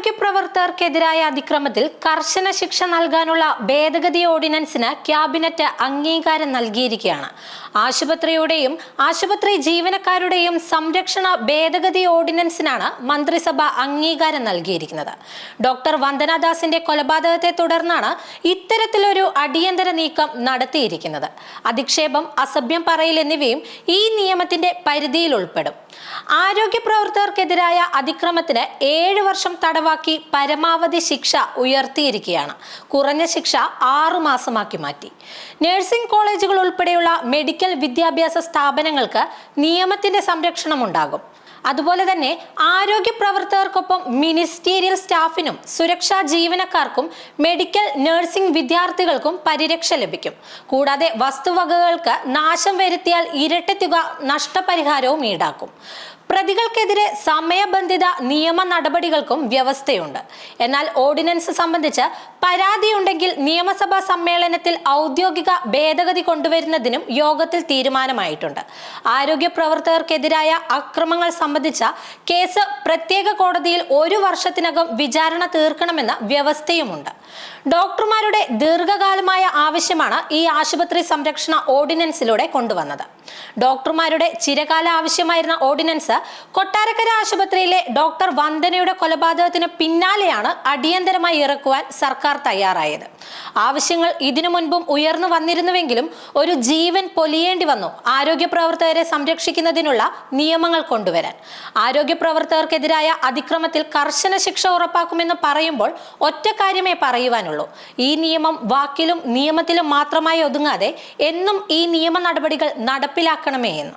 ആരോഗ്യ പ്രവർത്തകർക്കെതിരായ അതിക്രമത്തിൽ കർശന ശിക്ഷ നൽകാനുള്ള ഭേദഗതി ഓർഡിനൻസിന് ക്യാബിനറ്റ് അംഗീകാരം നൽകിയിരിക്കുകയാണ്. ആശുപത്രിയുടെയും ആശുപത്രി ജീവനക്കാരുടെയും സംരക്ഷണ ഭേദഗതി ഓർഡിനൻസിനാണ് മന്ത്രിസഭ അംഗീകാരം നൽകിയിരിക്കുന്നത്. ഡോക്ടർ വന്ദനാദാസിന്റെ കൊലപാതകത്തെ തുടർന്നാണ് ഇത്തരത്തിലൊരു അടിയന്തര നീക്കം നടത്തിയിരിക്കുന്നത്. അധിക്ഷേപം അസഭ്യം പറയൽ എന്നിവയും ഈ നിയമത്തിന്റെ പരിധിയിൽ ഉൾപ്പെടും. ആരോഗ്യ പ്രവർത്തകർക്കെതിരായ അതിക്രമത്തിന് ഏഴ് വർഷം തടവാക്കി പരമാവധി ശിക്ഷ ഉയർത്തിയിരിക്കുകയാണ്. കുറഞ്ഞ ശിക്ഷ ആറു മാസമാക്കി മാറ്റി. നഴ്സിംഗ് കോളേജുകൾ ഉൾപ്പെടെയുള്ള മെഡിക്കൽ വിദ്യാഭ്യാസ സ്ഥാപനങ്ങൾക്ക് നിയമത്തിന്റെ സംരക്ഷണം ഉണ്ടാകും അതുപോലെ തന്നെ ആരോഗ്യ പ്രവർത്തകർക്കൊപ്പം മിനിസ്റ്റീരിയൽ സ്റ്റാഫിനും സുരക്ഷാ ജീവനക്കാർക്കും മെഡിക്കൽ നഴ്സിംഗ് വിദ്യാർത്ഥികൾക്കും പരിരക്ഷ ലഭിക്കും. കൂടാതെ വസ്തുവകകൾക്ക് നാശം വരുത്തിയാൽ ഇരട്ടി തുക നഷ്ടപരിഹാരവും ഈടാക്കും. പ്രതികൾക്കെതിരെ സമയബന്ധിത നിയമ നടപടികൾക്കും വ്യവസ്ഥയുണ്ട്. എന്നാൽ ഓർഡിനൻസ് സംബന്ധിച്ച് പരാതിയുണ്ടെങ്കിൽ നിയമസഭാ സമ്മേളനത്തിൽ ഔദ്യോഗിക ഭേദഗതി കൊണ്ടുവരുന്നതിനും യോഗത്തിൽ തീരുമാനമായിട്ടുണ്ട്. ആരോഗ്യ പ്രവർത്തകർക്കെതിരായ അക്രമങ്ങൾ സംബന്ധിച്ച കേസ് പ്രത്യേക കോടതിയിൽ ഒരു വർഷത്തിനകം വിചാരണ തീർക്കണമെന്ന വ്യവസ്ഥയുമുണ്ട്. ഡോക്ടർമാരുടെ ദീർഘകാലമായ ആവശ്യമാണ് ഈ ആശുപത്രി സംരക്ഷണ ഓർഡിനൻസിലൂടെ കൊണ്ടുവന്നത്. ഡോക്ടർമാരുടെ ചിരകാല ആവശ്യമായിരുന്ന ഓർഡിനൻസ് കൊട്ടാരക്കര ആശുപത്രിയിലെ ഡോക്ടർ വന്ദനയുടെ കൊലപാതകത്തിന് പിന്നാലെയാണ് അടിയന്തരമായി ഇറക്കുവാൻ സർക്കാർ തയ്യാറായത്. ആവശ്യങ്ങൾ ഇതിനു മുൻപും ഉയർന്നു വന്നിരുന്നുവെങ്കിലും ഒരു ജീവൻ പൊലിയേണ്ടി വന്നു ആരോഗ്യ പ്രവർത്തകരെ സംരക്ഷിക്കുന്നതിനുള്ള നിയമങ്ങൾ കൊണ്ടുവരാൻ. ആരോഗ്യ പ്രവർത്തകർക്കെതിരായ അതിക്രമത്തിൽ കർശന ശിക്ഷ ഉറപ്പാക്കുമെന്ന് പറയുമ്പോൾ ഒറ്റ കാര്യമേ പറയുവാനുള്ളൂ. ഈ നിയമം വാക്കിലും നിയമത്തിലും മാത്രമായി ഒതുങ്ങാതെ എന്നും ഈ നിയമ നടപടികൾ നടപ്പിലാക്കണമേ എന്ന്.